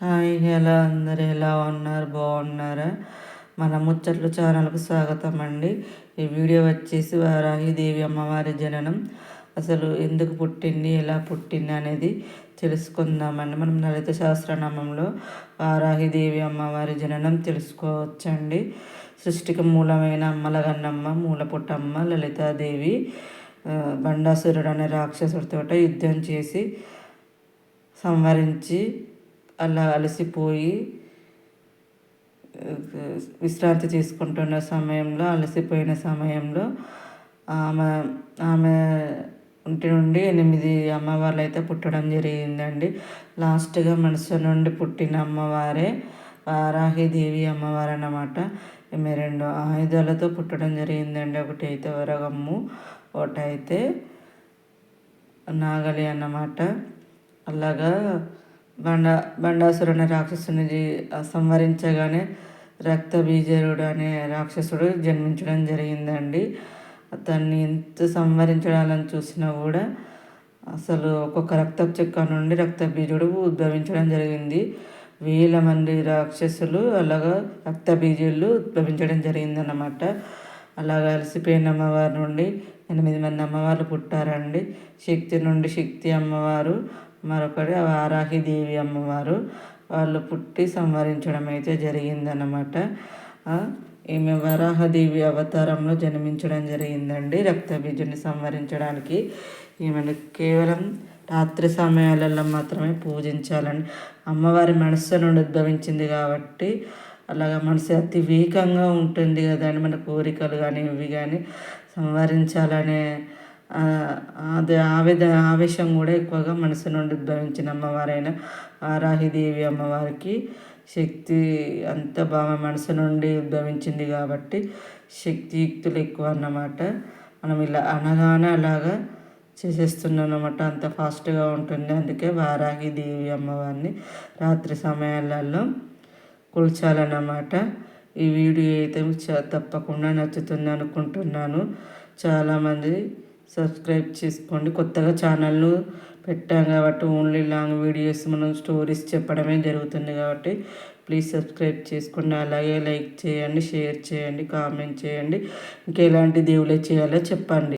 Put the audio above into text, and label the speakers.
Speaker 1: ఎలా అందరు ఎలా ఉన్నారు? బాగున్నారా? మన ముచ్చట్లు ఛానల్కు స్వాగతం అండి ఈ వీడియో వచ్చేసి వారాహిదేవి అమ్మవారి జననం. అసలు ఎందుకు పుట్టింది ఎలా పుట్టింది అనేది తెలుసుకుందామండి. మనం లలిత శాస్త్రనామంలో వారాహిదేవి అమ్మవారి జననం తెలుసుకోవచ్చండి. సృష్టికి మూలమైన అమ్మలగన్నమ్మ మూలపుట్టమ్మ లలితాదేవి బండాసురుడు అనే రాక్షసుడితో యుద్ధం చేసి సంవరించి అలా అలసిపోయి విశ్రాంతి తీసుకుంటున్న సమయంలో అలసిపోయిన సమయంలో ఆమె ఆమె ఇంటి నుండి ఎనిమిది అమ్మవార్లు అయితే పుట్టడం జరిగిందండి. లాస్ట్గా మనసు నుండి పుట్టిన అమ్మవారే వారాహిదేవి అమ్మవారు అన్నమాట ఈమె రెండు ఆయుధాలతో పుట్టడం జరిగిందండి. ఒకటి అయితే వరగమ్ము ఒకటైతే నాగలి అన్నమాట. అలాగా బండ బండాసురుని రాక్షసుని సంహరించగానే రక్తబీజరుడు అనే రాక్షసుడు జన్మించడం జరిగిందండి. అతన్ని ఎంత సంహరించడాలని చూసినా కూడా అసలు ఒక్కొక్క రక్త చెక్క నుండి రక్తబీజుడు ఉద్భవించడం జరిగింది. వేల మంది రాక్షసులు అలాగా రక్తబీజులు ఉద్భవించడం జరిగిందన్నమాట. అలాగా అలసిపోయిన అమ్మవారి నుండి ఎనిమిది మంది అమ్మవార్లు పుట్టారండి. శక్తి నుండి శక్తి అమ్మవారు మరొకటి వారాహిదేవి అమ్మవారు. వాళ్ళు పుట్టి సంవరించడం అయితే జరిగిందన్నమాట. ఈమె వరాహదేవి అవతారంలో జన్మించడం జరిగిందండి. రక్తబీజుని సంవరించడానికి ఈమెను కేవలం రాత్రి సమయాలలో మాత్రమే పూజించాలని. అమ్మవారి మనస్సు నుండి ఉద్భవించింది కాబట్టి అలాగ మనసు అతి వీకంగా ఉంటుంది కదండి. మన కోరికలు కానీ ఇవి కానీ సంవరించాలనే అది ఆవేద ఆవేశం కూడా ఎక్కువగా మనసు నుండి ఉద్భవించిన అమ్మవారైన వారాహిదేవి అమ్మవారికి శక్తి అంత బాగా మనసు నుండి ఉద్భవించింది కాబట్టి శక్తియుక్తులు ఎక్కువ అన్నమాట. మనం ఇలా అనగానే అలాగా చేసేస్తున్నాం అన్నమాట అంత ఫాస్ట్గా ఉంటుంది. అందుకే వారాహి దేవి అమ్మవారిని రాత్రి సమయాలలో కొలిచాలన్నమాట. ఈ వీడియో అయితే తప్పకుండా నచ్చుతుంది అనుకుంటున్నాను. చాలామంది సబ్స్క్రైబ్ చేసుకోండి. కొత్తగా ఛానల్ను పెట్టాం కాబట్టి ఓన్లీ లాంగ్ వీడియోస్ మనం స్టోరీస్ చెప్పడమే జరుగుతుంది కాబట్టి ప్లీజ్ సబ్స్క్రైబ్ చేసుకోండి. అలాగే లైక్ చేయండి షేర్ చేయండి కామెంట్ చేయండి. ఇంకా ఎలాంటి దేవులే చేయాలో చెప్పండి.